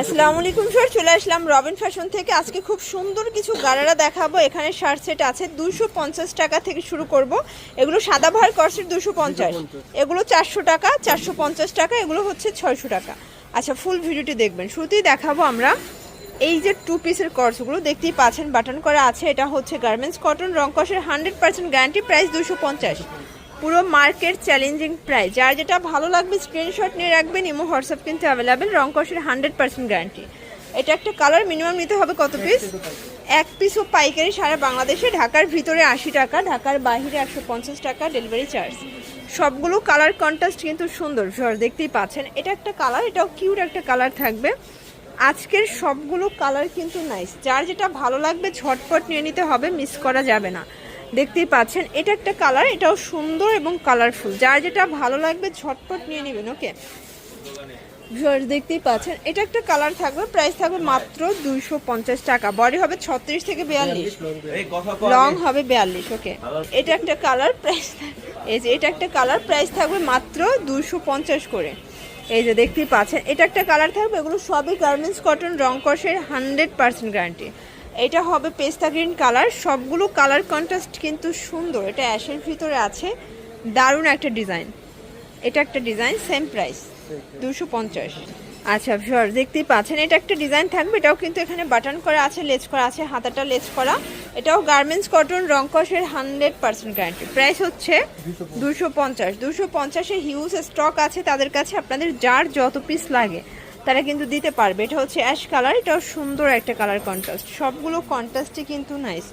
আসসালামু আলাইকুম স্যার চলে আসলাম রবিন ফ্যাশন থেকে। আজকে খুব সুন্দর কিছু গারারা দেখাবো। এখানে শার্ট সেট আছে। দুশো পঞ্চাশ টাকা থেকে শুরু করব। এগুলো সাদা ভার করসেট দুশো পঞ্চাশ। এগুলো চারশো টাকা চারশো পঞ্চাশ টাকা এগুলো হচ্ছে ছয়শো টাকা। আচ্ছা ফুল ভিডিওটি দেখবেন। শুরুতেই দেখাবো আমরা এই যে টু পিসের কর্সগুলো দেখতেই পাচ্ছেন বাটন করা আছে। এটা হচ্ছে গার্মেন্টস কটন রংকসের হান্ড্রেড পার্সেন্ট গ্যারান্টি প্রাইস দুশো পঞ্চাশ। পুরো মার্কেট চ্যালেঞ্জিং প্রাইস। যার যেটা ভালো লাগবে স্ক্রিনশট নিয়ে রাখবেন, ইমো, হোয়াটসঅ্যাপ কিন্তু অ্যাভেলেবেল রংকসের হান্ড্রেড পার্সেন্ট গ্যারান্টি এটা একটা কালার মিনিমাম নিতে হবে কত পিস এক পিসও পাইকারি সারা বাংলাদেশে, ঢাকার ভিতরে আশি টাকা, ঢাকার বাইরে একশো পঞ্চাশ টাকা ডেলিভারি চার্জ সবগুলো কালার কন্ট্রাস্ট কিন্তু সুন্দর ভিউয়ার দেখতেই পাচ্ছেন। এটা একটা কালার এটাও কিউট একটা কালার থাকবে। আজকের সবগুলো কালার কিন্তু নাইস যার যেটা ভালো লাগবে, ঝটপট নিয়ে নিতে হবে মিস করা যাবে না। দেখতেই পাচ্ছেন এটা একটা কালার এটাও সুন্দর এবং কালারফুল যার যেটা ভালো লাগবে ঝটপট নিয়ে নেবেন ওকে ভিউয়ার্স দেখতেই পাচ্ছেন এটা একটা কালার থাকবে প্রাইস থাকবে মাত্র দুইশো পঞ্চাশ টাকা। বডি হবে ছত্রিশ থেকে বিয়াল্লিশ। লং হবে বিয়াল্লিশ ওকে এটা একটা কালার প্রাইস এই যে এটা একটা কালার প্রাইস থাকবে মাত্র দুইশো পঞ্চাশ করে। এই যে দেখতেই পাচ্ছেন এটা একটা কালার থাকবে এগুলো সবই গার্মেন্টস কটন রং কষের হান্ড্রেড পার্সেন্ট গ্যারান্টি এটা হবে পেস্তা গ্রিন কালার। সবগুলো কালার কন্ট্রাস্ট কিন্তু সুন্দর। এটা অ্যাশের ভিতরে আছে। দারুণ একটা ডিজাইন। এটা একটা ডিজাইন সেম প্রাইস দুশো পঞ্চাশ। আচ্ছা ভিউয়ার দেখতেই পাচ্ছেন, এটা একটা ডিজাইন থাকবে। এটাও কিন্তু এখানে বাটন করা আছে, লেজ করা আছে, হাতাটা লেজ করা। এটাও গার্মেন্টস কটন রংকসের হান্ড্রেড পার্সেন্ট গ্যারান্টি প্রাইস হচ্ছে দুশো পঞ্চাশ। দুশো পঞ্চাশে হিউজ স্টক আছে তাদের কাছে। আপনাদের যার যত পিস লাগে। তারা কিন্তু দিতে পারবে। এটা হচ্ছে অ্যাশ কালার এটাও সুন্দর একটা কালার কন্ট্রাস্ট সবগুলো কন্ট্রাস্টই কিন্তু নাইস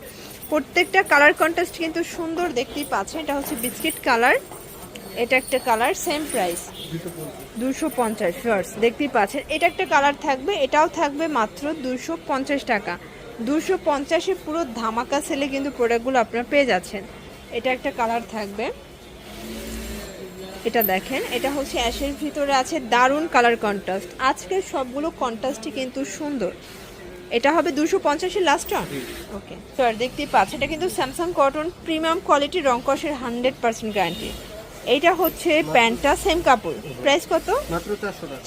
প্রত্যেকটা কালার কন্ট্রাস্ট কিন্তু সুন্দর দেখতেই পাচ্ছেন। এটা হচ্ছে বিস্কিট কালার এটা একটা কালার সেম প্রাইস দুশো পঞ্চাশ ফার্স দেখতেই পাচ্ছেন। এটা একটা কালার থাকবে, এটাও থাকবে মাত্র দুশো পঞ্চাশ টাকা। দুশো পঞ্চাশে পুরো ধামাকা সেলে কিন্তু প্রোডাক্টগুলো আপনারা পেয়ে যাচ্ছেন। এটা একটা কালার থাকবে। এটা দেখেন এটা হচ্ছে অ্যাশের ভিতরে আছে দারুণ কালার কন্ট্রাস্ট। আজকের সবগুলো কন্ট্রাস্টই কিন্তু সুন্দর। এটা হবে দুশো পঞ্চাশের লাস্ট অন ওকে স্যার দেখতেই পাচ্ছেন এটা কিন্তু স্যামসাং কটন প্রিমিয়াম কোয়ালিটি রংকসের হান্ড্রেড পার্সেন্ট গ্যারান্টি এইটা হচ্ছে প্যান্টটা সেম কাপড়। প্রাইস কত?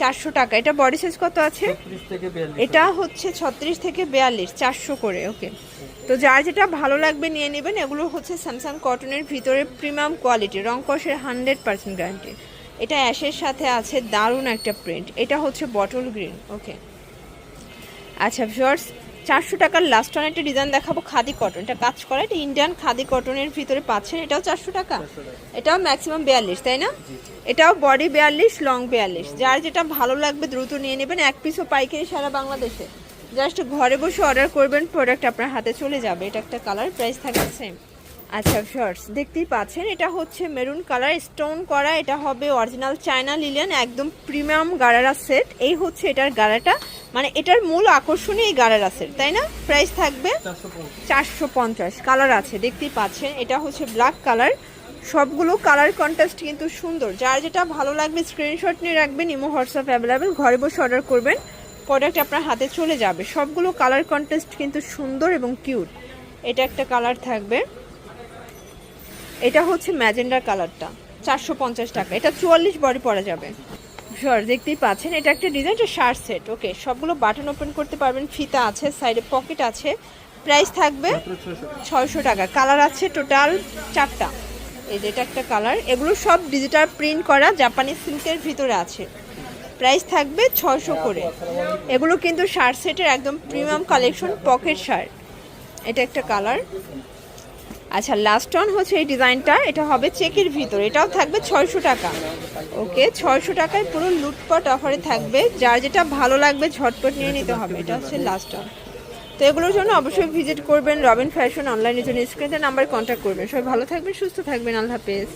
চারশো টাকা। এটা বডি সাইজ কত আছে? এটা হচ্ছে ছত্রিশ থেকে বিয়াল্লিশ চারশো করে ওকে তো যার যেটা ভালো লাগবে নিয়ে নেবেন এগুলো হচ্ছে স্যামসাং কটনের ভিতরে প্রিমিয়াম কোয়ালিটি রংকসের হান্ড্রেড পার্সেন্ট গ্যারান্টি এটা অ্যাশের সাথে আছে দারুণ একটা প্রিন্ট এটা হচ্ছে বটল গ্রিন ওকে আচ্ছা ভিউয়ার্স চারশো টাকার লাস্ট অন একটা ডিজাইন দেখাবো খাদি কটন এটা কাজ করা এটা ইন্ডিয়ান খাদি কটনের ভিতরে পাচ্ছেন এটাও চারশো টাকা। এটাও ম্যাক্সিমাম বিয়াল্লিশ তাই না? এটাও বডি বিয়াল্লিশ লং বিয়াল্লিশ। যার যেটা ভালো লাগবে দ্রুত নিয়ে নেবেন এক পিসও পাইকারি সারা বাংলাদেশে। জাস্ট ঘরে বসে অর্ডার করবেন প্রোডাক্ট আপনার হাতে চলে যাবে। এটা একটা কালার প্রাইস থাকবে সেম আচ্ছা শর্টস দেখতেই পাচ্ছেন, এটা হচ্ছে মেরুন কালার স্টোন করা, এটা হবে অরিজিনাল চায়না লিলিয়ান একদম প্রিমিয়াম গারারা সেট এই হচ্ছে এটার গারাটা। মানে এটার মূল আকর্ষণই এই গারারা সেট তাই না? প্রাইস থাকবে চারশো পঞ্চাশ। কালার আছে, দেখতেই পাচ্ছেন, এটা হচ্ছে ব্ল্যাক কালার সবগুলো কালার কন্ট্রাস্ট কিন্তু সুন্দর। যার যেটা ভালো লাগবে স্ক্রিনশট নিয়ে রাখবেন, ইমো হোয়াটসঅ্যাপ অ্যাভেলেবেল ঘরে বসে অর্ডার করবেন। প্রোডাক্ট আপনার হাতে চলে যাবে। সবগুলো কালার কন্টেস্ট কিন্তু সুন্দর এবং কিউট এটা একটা কালার থাকবে। এটা হচ্ছে ম্যাজেন্ডার কালারটা চারশো পঞ্চাশ টাকা। এটা চুয়াল্লিশ বডি পরা যাবে। শিওর দেখতেই পাচ্ছেন। এটা একটা ডিজাইন এটা শার্ট সেট ওকে সবগুলো বাটন ওপেন করতে পারবেন। ফিতা আছে সাইডে পকেট আছে। প্রাইস থাকবে ছয়শো টাকা। কালার আছে টোটাল চারটা। এই যে এটা একটা কালার এগুলো সব ডিজিটাল প্রিন্ট করা। জাপানি সিল্কের ভিতরে আছে। প্রাইস থাকবে ছশো করে। এগুলো কিন্তু শার্ট সেটের একদম প্রিমিয়াম কালেকশন পকেট শার্ট এটা একটা কালার আচ্ছা লাস্ট অন হচ্ছে এই ডিজাইনটা। এটা হবে চেকের ভিতর। এটাও থাকবে ছয়শো টাকা। ওকে, ছয়শো টাকায় পুরো লুটপট অফারে থাকবে। যার যেটা ভালো লাগবে ঝটপট নিয়ে নিতে হবে। এটা হচ্ছে লাস্ট অন তো এগুলোর জন্য অবশ্যই ভিজিট করবেন রবিন ফ্যাশন অনলাইনের জন্য। স্ক্রিনের নাম্বার কন্ট্যাক্ট করবেন। সবাই ভালো থাকবেন, সুস্থ থাকবেন। আল্লাহ হাফেজ।